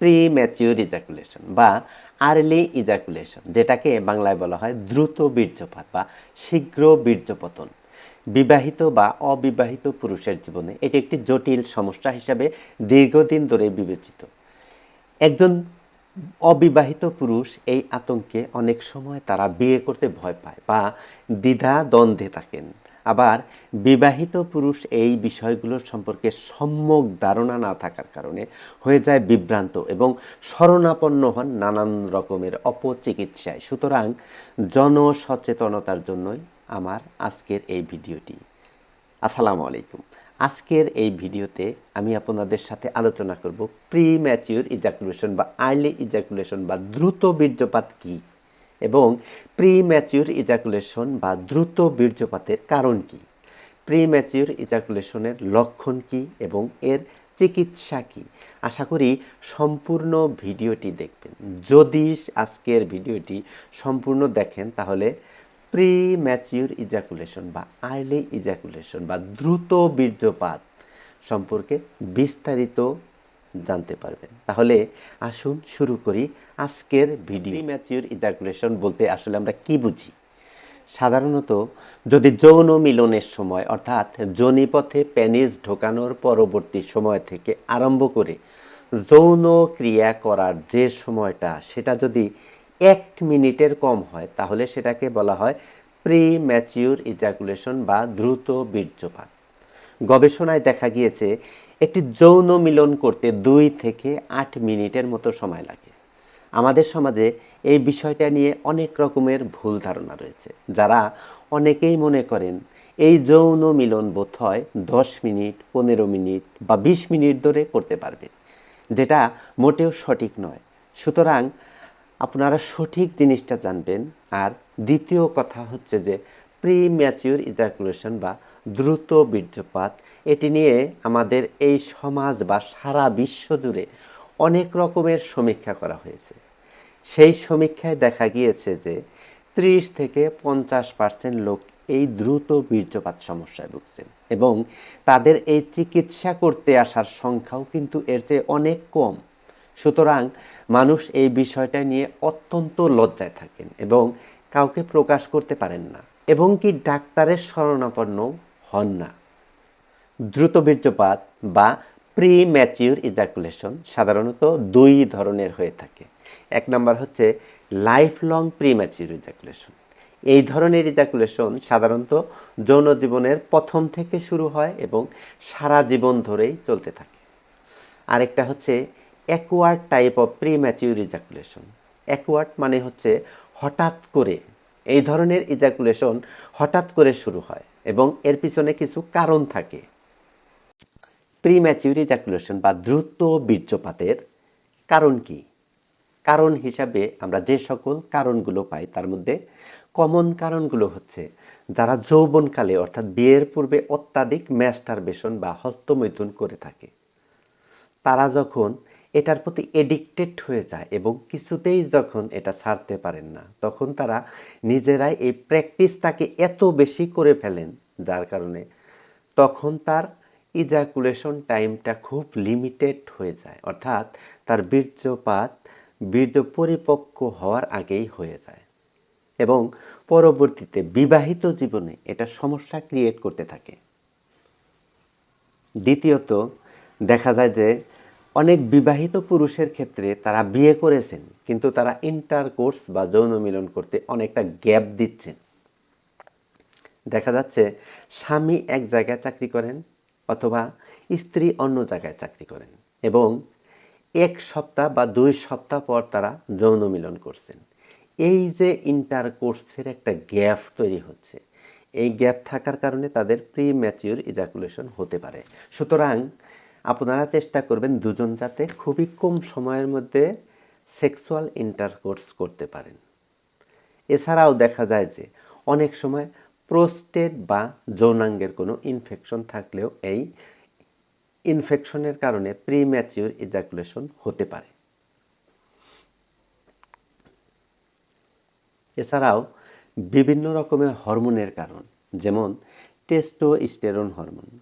Pre mature ejaculation বা early ejaculation যেটাকে বাংলায় বলা হয় দ্রুত বীর্যপাত বা শীঘ্র বীর্যপতন। বিবাহিত বা অবিবাহিত পুরুষের জীবনে এটি একটি জটিল সমস্যা হিসাবে দীর্ঘদিন ধরে বিবেচিত। একজন অবিবাহিত পুরুষ এই আতঙ্কে অনেক সময় তারা বিয়ে করতে ভয় পায় বা দ্বিধা দ্বন্দ্বে থাকেন। আবার বিবাহিত পুরুষ এই বিষয়গুলোর সম্পর্কে সম্যক ধারণা না থাকার কারণে হয়ে যায় বিভ্রান্ত এবং শরণাপন্ন হন নানান রকমের অপচিকিৎসায়। সুতরাং জনসচেতনতার জন্যই আমার আজকের এই ভিডিওটি। আসসালামু আলাইকুম। আজকের এই ভিডিওতে আমি আপনাদের সাথে আলোচনা করব প্রি ম্যাচিউর ইজাকুলেশন বা আর্লি ইজাকুলেশন বা দ্রুত বীর্যপাত কী? এবং প্রি ম্যাচিউর ইজাকুলেশন বা দ্রুত বীর্যপাতের কারণ কি? প্রি ম্যাচিউর ইজাকুলেশনের লক্ষণ কি এবং এর চিকিৎসা কি? আশা করি সম্পূর্ণ ভিডিওটি দেখবেন। যদি আজকের ভিডিওটি সম্পূর্ণ দেখেন, তাহলে প্রি ম্যাচিউর ইজাকুলেশন বা আর্লি ইজাকুলেশন বা দ্রুত বীর্যপাত সম্পর্কে বিস্তারিত জানতে পারবেন তাহলে আসুন শুরু করি আজকের ভিডিও। ম্যাচিউর ইজাকুলেশন বলতে আসলে আমরা কি বুঝি? সাধারণত যদি যৌন মিলনের সময়, অর্থাৎ যোনিপথে প্যানিস ঢোকানোর পরবর্তী সময় থেকে আরম্ভ করে যৌন ক্রিয়া করার যে সময়টা, সেটা যদি এক মিনিটের কম হয়, তাহলে সেটাকে বলা হয় প্রি ম্যাচিউর ইজাকুলেশন বা দ্রুত বীর্যপাত। গবেষণায় দেখা গিয়েছে একটি যৌন মিলন করতে দুই থেকে আট মিনিটের মতো সময় লাগে। আমাদের সমাজে এই বিষয়টা নিয়ে অনেক রকমের ভুল ধারণা রয়েছে। যারা অনেকেই মনে করেন, এই যৌন মিলন বোধ হয় দশ মিনিট, পনেরো মিনিট বা বিশ মিনিট ধরে করতে পারবে। যেটা মোটেও সঠিক নয়। সুতরাং আপনারা সঠিক জিনিসটা জানবেন। আর দ্বিতীয় কথা হচ্ছে যে প্রি ম্যাচিউর ইজাকুলেশন বা দ্রুত বীর্যপাত এটি নিয়ে আমাদের এই সমাজ বা সারা বিশ্ব জুড়ে অনেক রকমের সমীক্ষা করা হয়েছে। সেই সমীক্ষায় দেখা গিয়েছে যে ত্রিশ থেকে পঞ্চাশ পার্সেন্ট লোক এই দ্রুত বীর্যপাত সমস্যায় ভুগছেন এবং তাদের এই চিকিৎসা করতে আসার সংখ্যাও কিন্তু এর চেয়ে অনেক কম। সুতরাং মানুষ এই বিষয়টা নিয়ে অত্যন্ত লজ্জায় থাকেন এবং কাউকে প্রকাশ করতে পারেন না। এবং কি ডাক্তারের শরণাপন্ন হন না। দ্রুত বীর্যপাত বা প্রি ম্যাচিউর ইজাকুলেশন সাধারণত দুই ধরনের হয়ে থাকে। এক নম্বর হচ্ছে life long premature ejaculation এই ধরনের ইজাকুলেশন সাধারণত যৌন জীবনের প্রথম থেকে শুরু হয় এবং সারা জীবন ধরেই চলতে থাকে। আরেকটা হচ্ছে acquired type of premature ejaculation acquired মানে হচ্ছে হঠাৎ করে। এই ধরনের ইজাকুলেশন হঠাৎ করে শুরু হয় এবং এর পিছনে কিছু কারণ থাকে। প্রিম্যাচিউর ইজাকুলেশন বা দ্রুত বীর্যপাতের কারণ কি? কারণ হিসাবে আমরা যে সকল কারণগুলো পাই, তার মধ্যে কমন কারণগুলো হচ্ছে যারা যৌবনকালে অর্থাৎ বিয়ের পূর্বে অত্যাধিক ম্যাস্টারবেশন বা হস্তমৈথুন করে থাকে। তারা যখন এটার প্রতি এডিক্টেড হয়ে যায় এবং কিছুতেই যখন এটা ছাড়তে পারেন না, তখন তারা নিজেরাই এই প্র্যাকটিসটাকে এত বেশি করে ফেলেন, যার কারণে তখন তার ইজাকুলেশন টাইমটা খুব লিমিটেড হয়ে যায়। অর্থাৎ তার বীর্যপাত, বীর্য পরিপক্ক হওয়ার আগেই হয়ে যায়। এবং পরবর্তীতে বিবাহিত জীবনে এটা সমস্যা ক্রিয়েট করতে থাকে। দ্বিতীয়ত, দেখা যায় যে অনেক বিবাহিত পুরুষের ক্ষেত্রে তারা বিয়ে করেছেন, কিন্তু তারা ইন্টার কোর্স বা যৌন মিলন করতে অনেকটা গ্যাপ দিচ্ছেন। দেখা যাচ্ছে স্বামী এক জায়গায় চাকরি করেন অথবা স্ত্রী অন্য জায়গায় চাকরি করেন এবং এক সপ্তাহ বা দুই সপ্তাহ পর তারা যৌন মিলন করছেন। এই যে ইন্টার কোর্সের একটা গ্যাপ তৈরি হচ্ছে, এই গ্যাপ থাকার কারণে তাদের প্রি ম্যাচিউর ইজাকুলেশন হতে পারে। সুতরাং আপনারা চেষ্টা করবেন দুজন যাতে খুবই কম সময়ের মধ্যে সেক্সুয়াল ইন্টারকোর্স করতে পারেন। এছাড়াও দেখা যায় যে অনেক সময় প্রোস্টেট বা যৌনাঙ্গের কোনো ইনফেকশন থাকলেও এই ইনফেকশনের কারণে প্রিম্যাচিউর ইজাকুলেশন হতে পারে। এছাড়াও বিভিন্ন রকমের হরমোনের কারণ, যেমন testosterone hormone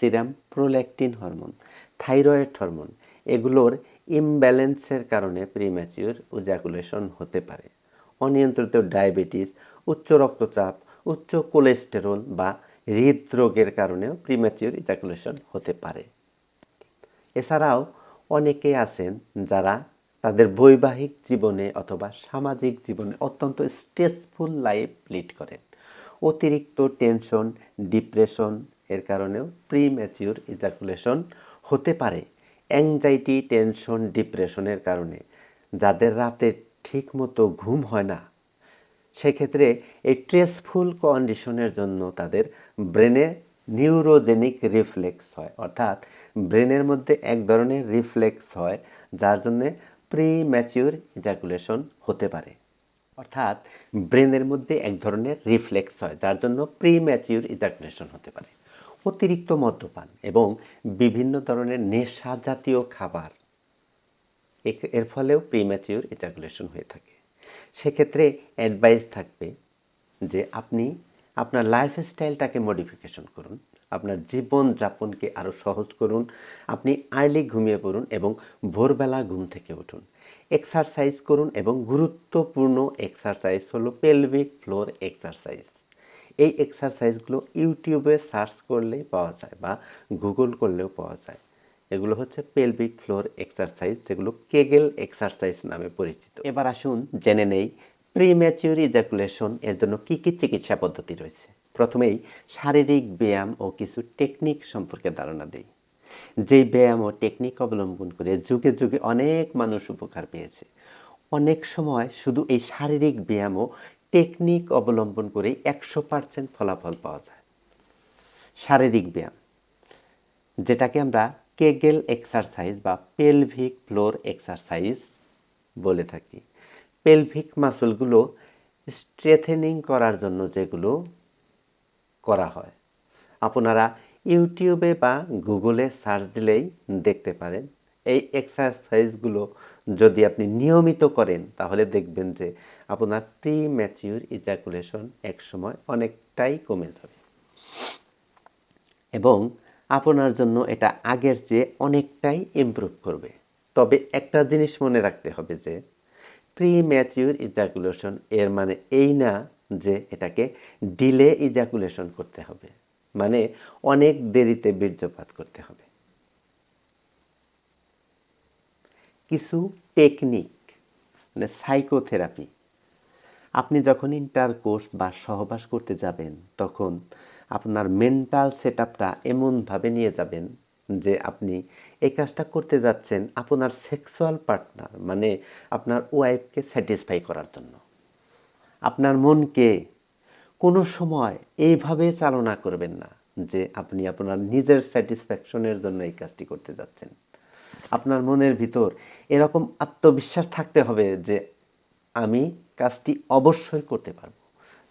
serum prolactin hormone thyroid hormone এগুলোর ইমব্যালেন্সের কারণে প্রিম্যাচিওর ইজাকুলেশন হতে পারে। অনিয়ন্ত্রিত ডায়াবেটিস উচ্চ রক্তচাপ উচ্চ কোলেস্টেরল বা হৃদরোগের কারণেও প্রিম্যাচিওর ইজাকুলেশন হতে পারে। এছাড়াও অনেকে আছেন যারা তাদের বৈবাহিক জীবনে অথবা সামাজিক জীবনে অত্যন্ত স্ট্রেসফুল লাইফ লিড করেন। অতিরিক্ত টেনশন ডিপ্রেশন এর কারণেও প্রি ম্যাচিওর ইজাকুলেশন হতে পারে। অ্যাংজাইটি টেনশন ডিপ্রেশনের কারণে যাদের রাতে ঠিকমতো ঘুম হয় না সেক্ষেত্রে এই ট্রেসফুল কন্ডিশনের জন্য তাদের ব্রেনে নিউরোজেনিক রিফ্লেক্স হয়। অর্থাৎ ব্রেনের মধ্যে এক ধরনের রিফ্লেক্স হয়, যার জন্যে প্রি ম্যাচিওর ইজাকুলেশন হতে পারে। অর্থাৎ ব্রেনের মধ্যে এক ধরনের রিফ্লেক্স হয়, যার জন্য প্রি ম্যাচিওর ইজাকুলেশন হতে পারে। অতিরিক্ত মদ্যপান এবং বিভিন্ন ধরনের নেশা জাতীয় খাবার এর ফলেও প্রিম্যাচিওর ইজাকুলেশন হয়ে থাকে। সেক্ষেত্রে অ্যাডভাইস থাকবে যে আপনি আপনার লাইফস্টাইলটাকে মডিফিকেশন করুন, আপনার জীবনযাপনকে আরও সহজ করুন, আপনি আর্লি ঘুমিয়ে পড়ুন এবং ভোরবেলা ঘুম থেকে উঠুন। এক্সারসাইজ করুন এবং গুরুত্বপূর্ণ এক্সারসাইজ হলো পেলভিক ফ্লোর এক্সারসাইজ এই এক্সারসাইজগুলো ইউটিউবে সার্চ করলেই পাওয়া যায় বা গুগল করলেও পাওয়া যায়। এগুলো হচ্ছে পেলভিক ফ্লোর এক্সারসাইজ যেগুলো কেগেল এক্সারসাইজ নামে পরিচিত। এবার আসুন জেনে নেই প্রিম্যাচিউর ইজাকুলেশন এর জন্য কী কী চিকিৎসা পদ্ধতি রয়েছে। প্রথমেই শারীরিক ব্যায়াম ও কিছু টেকনিক সম্পর্কে ধারণা দেই। যেই ব্যায়াম ও টেকনিক অবলম্বন করে যুগে যুগে অনেক মানুষ উপকার পেয়েছে। অনেক সময় শুধু এই শারীরিক ব্যায়াম ও টেকনিক অবলম্বন করে একশো পার্সেন্ট ফলাফল পাওয়া যায়। শারীরিক ব্যায়াম, যেটাকে আমরা কেগেল এক্সারসাইজ বা পেলভিক ফ্লোর এক্সারসাইজ বলে থাকি। পেলভিক মাসলগুলো স্ট্রেথেনিং করার জন্য যেগুলো করা হয়। আপনারা ইউটিউবে বা গুগলে সার্চ দিলেই দেখতে পারেন। এই এক্সারসাইজগুলো যদি আপনি নিয়মিত করেন, তাহলে দেখবেন যে আপনার প্রি ম্যাচিউর ইজাকুলেশন একসময় অনেকটাই কমে যাবে। এবং আপনার জন্য এটা আগের চেয়ে অনেকটাই ইমপ্রুভ করবে। তবে একটা জিনিস মনে রাখতে হবে যে প্রি ম্যাচিউর ইজাকুলেশন এর মানে এই না যে এটাকে ডিলে ইজাকুলেশন করতে হবে। মানে অনেক দেরিতে বীর্যপাত করতে হবে। কিছু টেকনিক মানে সাইকোথেরাপি আপনি যখন ইন্টার কোর্স বা সহবাস করতে যাবেন, তখন আপনার মেন্টাল সেট আপটা এমনভাবে নিয়ে যাবেন যে আপনি এই কাজটা করতে যাচ্ছেন আপনার সেক্সুয়াল পার্টনার মানে আপনার ওয়াইফকে স্যাটিসফাই করার জন্য। আপনার মনকে কোনো সময় এইভাবে চালনা করবেন না যে আপনি আপনার নিজের স্যাটিসফ্যাকশনের জন্য এই কাজটি করতে যাচ্ছেন। আপনার মনের ভিতর এরকম আত্মবিশ্বাস থাকতে হবে যে আমি কাজটি অবশ্যই করতে পারব।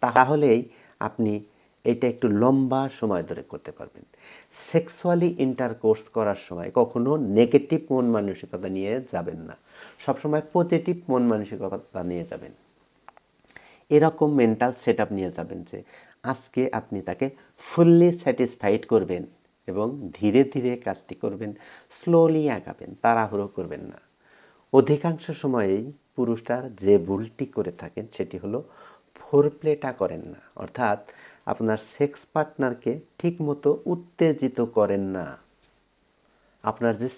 তাহলেই আপনি এটা একটু লম্বা সময় ধরে করতে পারবেন। সেক্সুয়ালি ইন্টারকোর্স করার সময় কখনো নেগেটিভ মন মানসিকতা নিয়ে যাবেন না। সবসময় পজিটিভ মন মানসিকতা নিয়ে যাবেন। এরকম মেন্টাল সেট নিয়ে যাবেন যে, আজকে আপনি তাকে ফুললি স্যাটিসফাইড করবেন এবং ধীরে ধীরে কাজটি করবেন, স্লোলি আগাবেন, তাড়াহুড়ো করবেন না। অধিকাংশ সময়েই পুরুষটার যে ভুলটি করে থাকেন সেটি হলো ফোর প্লেটা করেন না। অর্থাৎ আপনার সেক্স পার্টনারকে ঠিকমতো উত্তেজিত করেন না। আপনার যে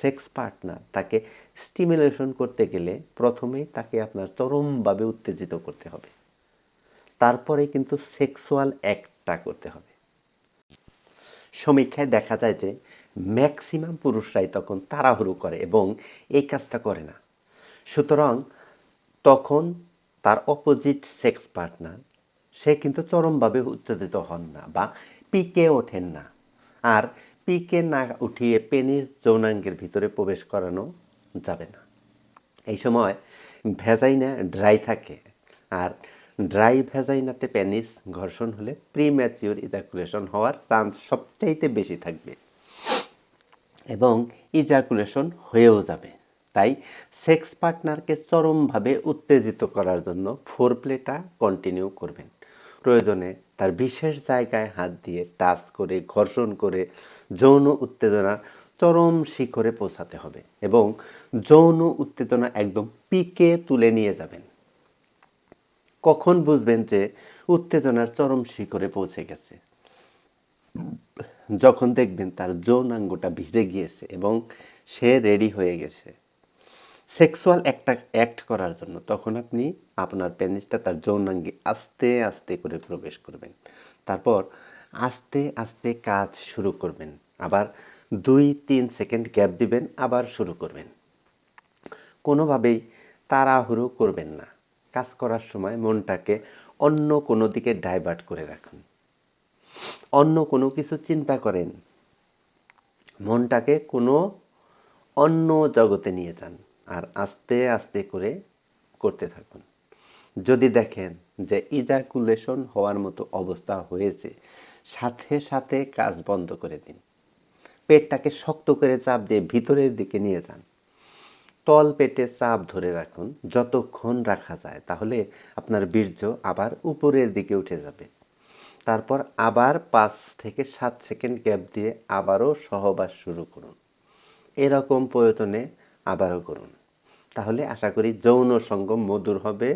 সেক্স পার্টনার তাকে স্টিমুলেশন করতে গেলে প্রথমেই তাকে আপনার চরমভাবে উত্তেজিত করতে হবে। তারপরে কিন্তু সেক্সুয়াল অ্যাক্টটা করতে হবে। সমীক্ষায় দেখা যায় যে ম্যাক্সিমাম পুরুষরাই তখন তাড়াহুড়ো করে এবং এই কাজটা করে না। সুতরাং তখন তার অপোজিট সেক্স পার্টনার সে কিন্তু চরমভাবে উত্তেজিত হন না বা পিকে ওঠেন না। আর পিকে না উঠিয়ে পেনিস যৌনাঙ্গের ভিতরে প্রবেশ করানো যাবে না। এই সময় ভেজাইনা ড্রাই থাকে আর ড্রাই ভেজাইনাতে পেনিস ঘর্ষণ হলে প্রি ম্যাচিওর ইজাকুলেশন হওয়ার চান্স সবচাইতে বেশি থাকবে এবং ইজাকুলেশন হয়েও যাবে। তাই সেক্স পার্টনারকে চরমভাবে উত্তেজিত করার জন্য ফোর প্লেটা কন্টিনিউ করবেন। প্রয়োজনে তার বিশেষ জায়গায় হাত দিয়ে টাচ করে, ঘর্ষণ করে যৌন উত্তেজনা চরম শিখরে পৌঁছাতে হবে এবং যৌন উত্তেজনা একদম পিকে তুলে নিয়ে যাবেন। কখন বুঝবেন যে উত্তেজনার চরম শিখরে পৌঁছে গেছে? যখন দেখবেন তার যৌনাঙ্গটা ভিজে গিয়েছে এবং সে রেডি হয়ে গেছে। সেক্সুয়াল একটা অ্যাক্ট করার জন্য তখন আপনি আপনার পেনিসটা তার যৌনাঙ্গে আস্তে আস্তে করে প্রবেশ করবেন। তারপর আস্তে আস্তে কাজ শুরু করবেন। আবার দুই তিন সেকেন্ড গ্যাপ দিবেন, আবার শুরু করবেন। কোনোভাবেই তাড়াহুড়ো করবেন না। কাজ করার সময় মনটাকে অন্য কোনো দিকে ডাইভার্ট করে রাখুন। অন্য কোনো কিছু চিন্তা করেন। মনটাকে কোনো অন্য জগতে নিয়ে যান। আর আস্তে আস্তে করে করতে থাকুন। যদি দেখেন যে ইজাকুলেশন হওয়ার মতো অবস্থা হয়েছে, সাথে সাথে কাজ বন্ধ করে দিন। পেটটাকে শক্ত করে চাপ দিয়ে ভিতরের দিকে নিয়ে যান। তল পেটে চাপ ধরে রাখুন। যতক্ষণ রাখা যায়, তাহলে আপনার বীর্য আবার উপরের দিকে উঠে যাবে। তারপর আবার পাঁচ থেকে সাত সেকেন্ড গ্যাপ দিয়ে আবারও সহবাস শুরু করুন। এরকম প্রয়োজনে আবারও করুন। তাহলে আশা করি যৌন সঙ্গম মধুর হবে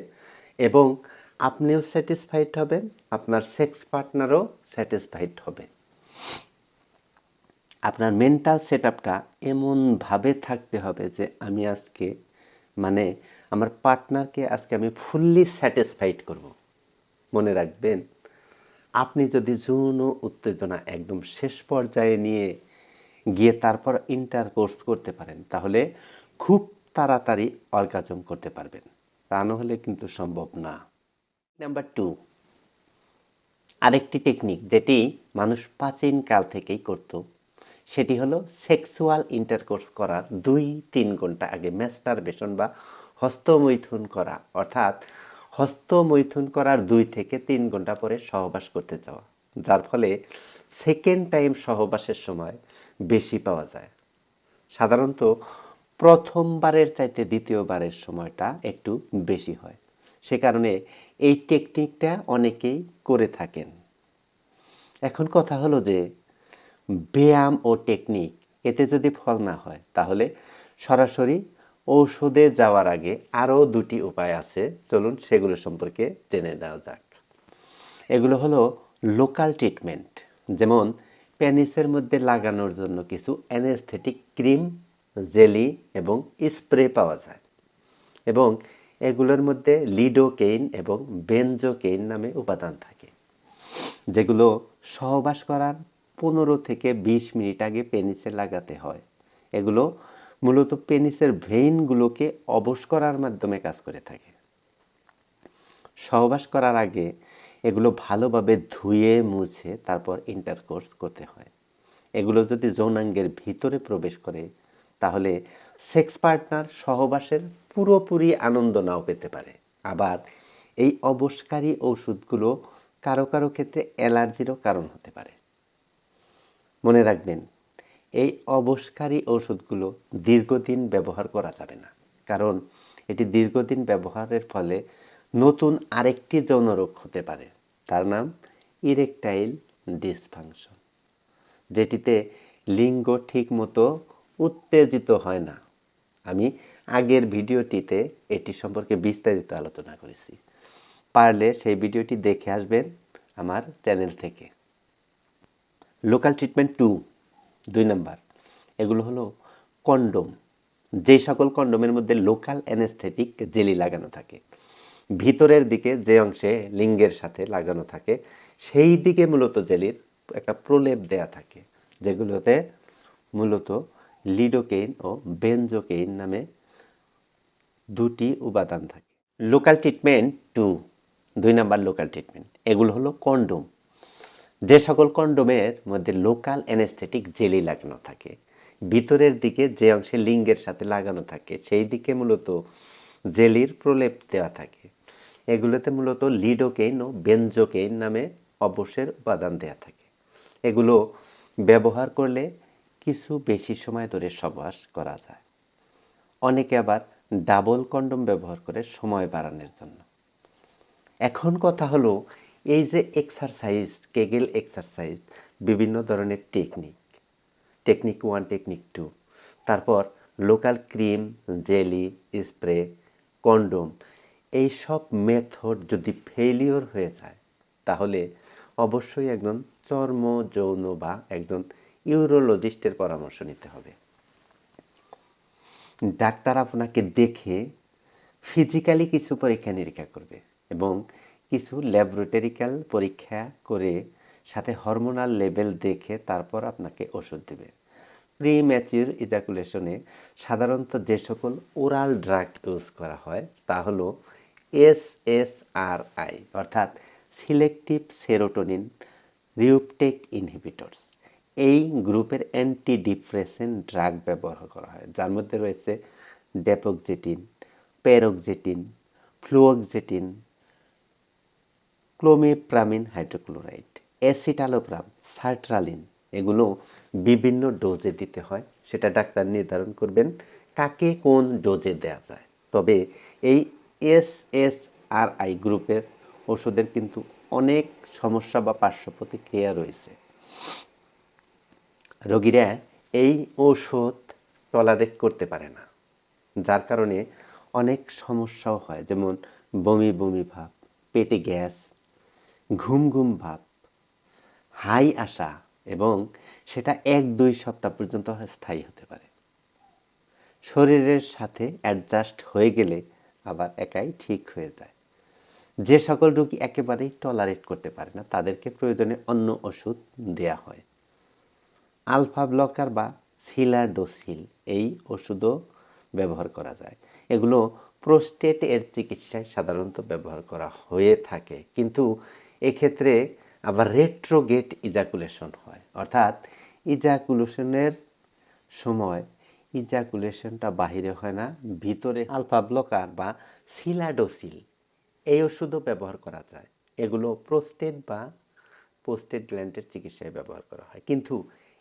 এবং আপনিও স্যাটিসফাইড হবেন, আপনার সেক্স পার্টনারও স্যাটিসফাইড হবে। আপনার মেন্টাল সেট আপটা এমনভাবে থাকতে হবে যে আমি আজকে মানে আমার পার্টনারকে আজকে আমি ফুললি স্যাটিসফাইড করব। মনে রাখবেন, আপনি যদি যৌন উত্তেজনা একদম শেষ পর্যায়ে নিয়ে গিয়ে তারপর ইন্টারকোর্স করতে পারেন, তাহলে খুব তাড়াতাড়ি অর্গাজম করতে পারবেন। তা নাহলে কিন্তু সম্ভব না। নাম্বার টু আরেকটি টেকনিক যেটি মানুষ প্রাচীন কাল থেকেই করত, সেটি হলো সেক্সুয়াল ইন্টারকোর্স করার দুই তিন ঘণ্টা আগে ম্যাস্টার ম্যাস্টারবেশন বা হস্তমৈথুন করা, অর্থাৎ হস্তমৈথুন করার দুই থেকে তিন ঘণ্টা পরে সহবাস করতে যাওয়া যার ফলে সেকেন্ড টাইম সহবাসের সময় বেশি পাওয়া যায়। সাধারণত প্রথমবারের চাইতে দ্বিতীয়বারের সময়টা একটু বেশি হয়। সে কারণে এই টেকনিকটা অনেকেই করে থাকেন। এখন কথা হলো যে, ব্যায়াম ও টেকনিক এতে যদি ফল না হয়, তাহলে সরাসরি ঔষধে যাওয়ার আগে আরও দুটি উপায় আছে। চলুন সেগুলো সম্পর্কে জেনে নেওয়া যাক। এগুলো হলো লোকাল ট্রিটমেন্ট যেমন প্যানিসের মধ্যে লাগানোর জন্য কিছু অ্যানেস্থেটিক ক্রিম জেলি এবং স্প্রে পাওয়া যায়। এবং এগুলোর মধ্যে লিডোকেইন এবং বেনজোকেইন নামে উপাদান থাকে, যেগুলো সহবাস করার পনেরো থেকে বিশ মিনিট আগে পেনিসে লাগাতে হয়। এগুলো মূলত পেনিসের ভেইনগুলোকে অবশ করার মাধ্যমে কাজ করে থাকে। সহবাস করার আগে এগুলো ভালোভাবে ধুয়ে, মুছে তারপর ইন্টারকোর্স করতে হয়। এগুলো যদি যৌনাঙ্গের ভিতরে প্রবেশ করে তাহলে সেক্স পার্টনার সহবাসের পুরোপুরি আনন্দ নাও পেতে পারে। আবার এই অবসকারী ওষুধগুলো কারও কারও ক্ষেত্রে অ্যালার্জিরও কারণ হতে পারে। মনে রাখবেন, এই অবসকারী ওষুধগুলো দীর্ঘদিন ব্যবহার করা যাবে না। কারণ এটি দীর্ঘদিন ব্যবহারের ফলে নতুন আরেকটি যৌনরোগ হতে পারে। তার নাম ইরেকটাইল ডিসফাংশন যেটিতে লিঙ্গ ঠিকমতো উত্তেজিত হয় না। আমি আগের ভিডিওটিতে এটি সম্পর্কে বিস্তারিত আলোচনা করেছি। পারলে সেই ভিডিওটি দেখে আসবেন আমার চ্যানেল থেকে। লোকাল ট্রিটমেন্ট টু, দুই নাম্বার। এগুলো হলো কন্ডোম। যে সকল কন্ডোমের মধ্যে লোকাল অ্যানেস্থেটিক জেলি লাগানো থাকে, ভিতরের দিকে যে অংশে লিঙ্গের সাথে লাগানো থাকে, সেই দিকে মূলত জেলির একটা প্রলেপ দেয়া থাকে, যেগুলোতে মূলত লিডোকেইন ও বেনজোকেইন নামে দুটি উপাদান থাকে। লোকাল ট্রিটমেন্ট টু, দুই নাম্বার লোকাল ট্রিটমেন্ট। এগুলো হলো কন্ডোম। যে সকল কন্ডোমের মধ্যে লোকাল অ্যানেস্থেটিক জেলি লাগানো থাকে, ভিতরের দিকে যে অংশে লিঙ্গের সাথে লাগানো থাকে, সেই দিকে মূলত জেলির প্রলেপ দেওয়া থাকে। এগুলোতে মূলত লিডোকেইন ও বেনজোকেইন নামে অবশ্যের উপাদান দেওয়া থাকে। এগুলো ব্যবহার করলে কিছু বেশি সময় ধরে সবাস করা যায়। অনেকে আবার ডাবল কন্ডম ব্যবহার করে সময় বাড়ানোর জন্য। এখন কথা হলো, এই যে এক্সারসাইজ কেগেল এক্সারসাইজ বিভিন্ন ধরনের technique technique one technique two তারপর local cream jelly spray condom এই সব মেথড যদি ফেলিওর হয়ে যায়, তাহলে অবশ্যই একজন চর্ম যৌন বা একজন ইউরোলজিস্টের পরামর্শ নিতে হবে। ডাক্তার আপনাকে দেখে ফিজিক্যালি কিছু পরীক্ষা নিরীক্ষা করবে এবং কিছু ল্যাবরেটরিক্যাল পরীক্ষা করে সাথে হরমোনাল লেভেল দেখে তারপর আপনাকে ওষুধ দেবে। প্রি ম্যাচিউর ইজাকুলেশনে সাধারণত যে সকল ওরাল ড্রাগ ইউজ করা হয় তা হলো এস এস আর আই অর্থাৎ সিলেক্টিভ সেরোটোনিন রিউপটেক ইনহিবিটরস এই গ্রুপের অ্যান্টি ডিপ্রেসেন্ট ড্রাগ ব্যবহার করা হয়। যার মধ্যে রয়েছে ডেপোকজেটিন পেরোকজেটিন ফ্লুওকজেটিন ক্লোমিপ্রামিন হাইড্রোক্লোরাইড অ্যাসিটালোপ্রাম সার্ট্রালিন এগুলো বিভিন্ন ডোজে দিতে হয়। সেটা ডাক্তার নির্ধারণ করবেন কাকে কোন ডোজে দেওয়া যায়। তবে এই এস এস আর আই গ্রুপের ওষুধের কিন্তু অনেক সমস্যা বা পার্শ্ব প্রতিক্রিয়া রয়েছে। রোগীরা এই ঔষধ টলারেট করতে পারে না, যার কারণে অনেক সমস্যাও হয়। যেমন বমি বমি ভাব, পেটে গ্যাস, ঘুম ঘুম ভাব, হাই আসা এবং সেটা এক, দুই সপ্তাহ পর্যন্ত স্থায়ী হতে পারে। শরীরের সাথে অ্যাডজাস্ট হয়ে গেলে আবার একাই ঠিক হয়ে যায়। যে সকল রোগী একেবারেই টলারেট করতে পারে না, তাদেরকে প্রয়োজনে অন্য ওষুধ দেয়া হয়। আলফা ব্লকার বা সিলাডোসিল, এই ওষুধও ব্যবহার করা যায়। এগুলো প্রোস্টেট এর চিকিৎসায় সাধারণত ব্যবহার করা হয়ে থাকে। কিন্তু এক্ষেত্রে আবার রেট্রোগেট ইজাকুলেশন হয়। অর্থাৎ ইজাকুলেশনের সময় ইজাকুলেশনটা বাহিরে হয় না, ভিতরে আলফা ব্লকার বা সিলাডোসিল, এই ওষুধও ব্যবহার করা যায়। এগুলো প্রোস্টেট বা পোস্টেট গ্ল্যান্ডের চিকিৎসায় ব্যবহার করা হয়। কিন্তু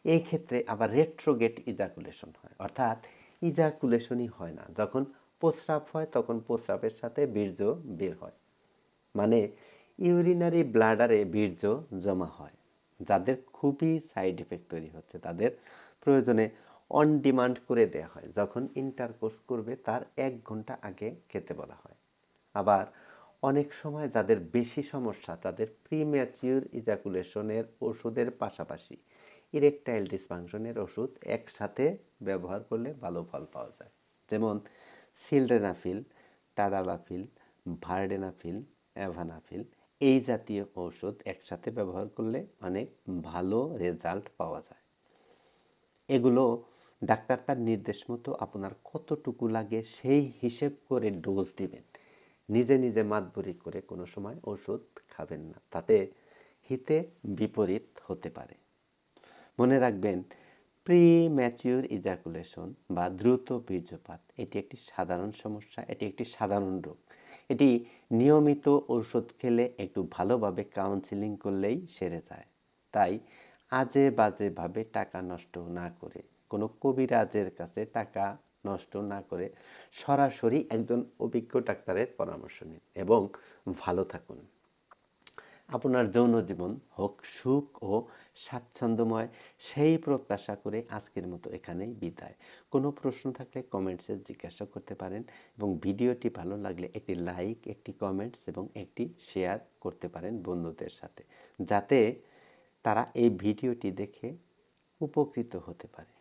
এই ক্ষেত্রে আবার রেট্রোগেট ইজাকুলেশন হয়। অর্থাৎ ইজাকুলেশনই হয় না। যখন প্রস্রাব হয়, তখন প্রস্রাবের সাথে বীর্য বের হয়। মানে ইউরিনারি ব্লাডারে বীর্য জমা হয়, যাদের খুবই সাইড এফেক্ট তৈরি হচ্ছে, তাদের প্রয়োজনে অন ডিমান্ড করে দেওয়া হয়। যখন ইন্টারকোর্স করবে, তার এক ঘণ্টা আগে খেতে বলা হয়। আবার অনেক সময় যাদের বেশি সমস্যা, তাদের প্রিম্যাচিউর ইজাকুলেশনের ওষুধের পাশাপাশি ইরেকটাইল ডিসফাংশনের ওষুধ একসাথে ব্যবহার করলে ভালো ফল পাওয়া যায়। যেমন সিলডেনাফিল, টাডালাফিল, ভার্ডেনাফিল, অ্যাভানাফিল এই জাতীয় ঔষধ একসাথে ব্যবহার করলে অনেক ভালো রেজাল্ট পাওয়া যায়। এগুলো ডাক্তার তার নির্দেশ মতো আপনার কতটুকু লাগে সেই হিসেব করে ডোজ দিবেন। নিজে নিজে মাতবরি করে কোনো সময় ওষুধ খাবেন না। তাতে হিতে বিপরীত হতে পারে। মনে রাখবেন প্রি ম্যাচিউর ইজাকুলেশন বা দ্রুত বীর্যপাত, এটি একটি সাধারণ সমস্যা, এটি একটি সাধারণ রোগ। এটি নিয়মিত ঔষধ খেলে একটু ভালোভাবে কাউন্সিলিং করলেই সেরে যায়। তাই আজে বাজেভাবে টাকা নষ্ট না করে, কোনো কবিরাজের কাছে টাকা নষ্ট না করে সরাসরি একজন অভিজ্ঞ ডাক্তারের পরামর্শ নিন এবং ভালো থাকুন। আপনার যৌন জীবন হোক, সুখ ও স্বাচ্ছন্দ্যময়, সেই প্রত্যাশা করে আজকের মতো এখানেই বিদায়। কোনো প্রশ্ন থাকলে কমেন্টসে জিজ্ঞাসা করতে পারেন এবং ভিডিওটি ভালো লাগলে একটি লাইক একটি কমেন্টস এবং একটি শেয়ার করতে পারেন বন্ধুদের সাথে, যাতে তারা এই ভিডিওটি দেখে উপকৃত হতে পারে।